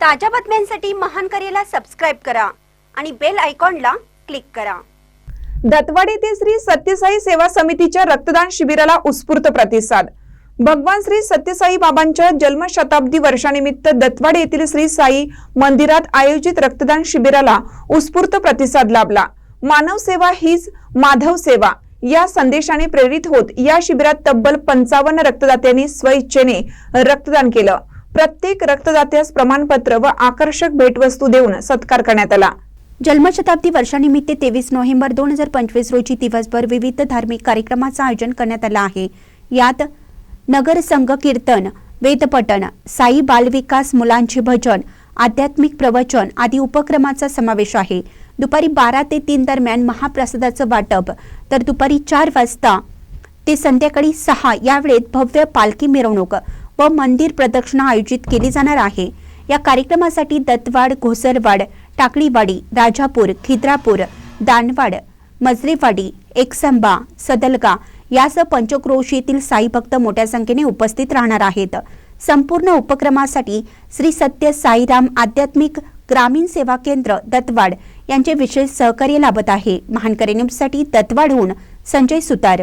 ताज्या बातम्यांसाठी महान करेला सबस्क्राईब करा आणि बेल आयकॉनला क्लिक करा. दत्तवाड येथे श्री सत्यसाई सेवा समितीच्या रक्तदान शिबिराला उत्स्फूर्त प्रतिसाद. भगवान श्री सत्यसाई बाबांच्या जन्मशताब्दी वर्षानिमित्त दत्तवाडी येथील श्री साई मंदिरात आयोजित रक्तदान शिबिराला उत्स्फूर्त प्रतिसाद लाभला. मानव सेवा हीच माधव सेवा. या संदेशाने प्रेरित होत या शिबिरात तब्बल पंचावन्न रक्तदात्यांनी स्वइच्छेने रक्तदान केलं. प्रत्येक रक्तदात्यास प्रमाणपत्र व आकर्षक भेटवस्तू देऊन सत्कार करण्यात आला. जन्मशताब्दी वर्षानिमित्त तेवीस नोव्हेंबर दोन हजार पंचवीस रोजी दिवसभर विविध धार्मिक कार्यक्रमाचं आयोजन करण्यात आलं आहे. यात नगर संघ कीर्तन वेदपठण साई बालविकास मुलांचे भजन आध्यात्मिक प्रवचन आदी उपक्रमाचा समावेश आहे. दुपारी बारा ते तीन दरम्यान महाप्रसादाचं वाटप तर दुपारी चार वाजता ते संध्याकाळी सहा या वेळेत भव्य पालखी मिरवणूक व मंदिर प्रदक्षिणा आयोजित केली जाणार आहे. या कार्यक्रमासाठी दत्तवाड घोसरवाड टाकळीवाडी राजापूर खिद्रापूर दानवाड मजरेवाडी एकसंबा सदलगा यासह पंचक्रोश येथील साई भक्त मोठ्या संख्येने उपस्थित राहणार आहेत. संपूर्ण उपक्रमासाठी श्री सत्य साईराम आध्यात्मिक ग्रामीण सेवा केंद्र दत्तवाड यांचे विशेष सहकार्य लाभत आहे. महानकरे न्यूजसाठी दत्तवाडहून संजय सुतार.